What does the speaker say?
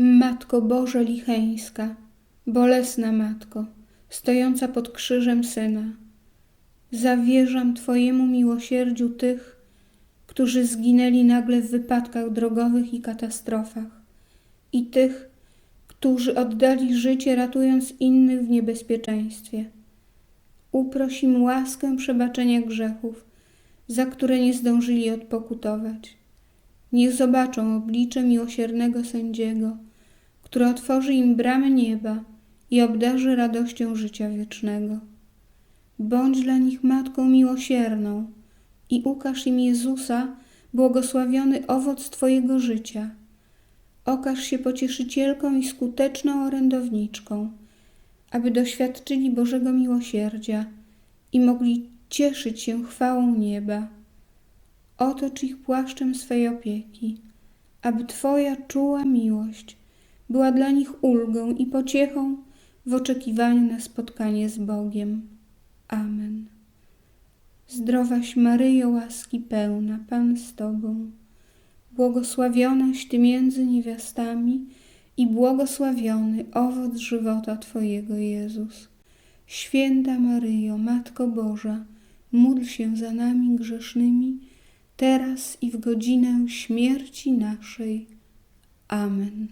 Matko Boże Licheńska, bolesna Matko, stojąca pod krzyżem Syna, zawierzam Twojemu miłosierdziu tych, którzy zginęli nagle w wypadkach drogowych i katastrofach, i tych, którzy oddali życie ratując innych w niebezpieczeństwie. Uproś im łaskę przebaczenia grzechów, za które nie zdążyli odpokutować. Niech zobaczą oblicze miłosiernego sędziego, który otworzy im bramę nieba i obdarzy radością życia wiecznego. Bądź dla nich Matką miłosierną i ukaż im Jezusa, błogosławiony owoc Twojego życia. Okaż się pocieszycielką i skuteczną orędowniczką, aby doświadczyli Bożego miłosierdzia i mogli cieszyć się chwałą nieba. Otocz ich płaszczem swej opieki, aby Twoja czuła miłość była dla nich ulgą i pociechą w oczekiwaniu na spotkanie z Bogiem. Amen. Zdrowaś Maryjo, łaski pełna, Pan z Tobą, błogosławionaś Ty między niewiastami i błogosławiony owoc żywota Twojego Jezus. Święta Maryjo, Matko Boża, módl się za nami grzesznymi, teraz i w godzinę śmierci naszej. Amen.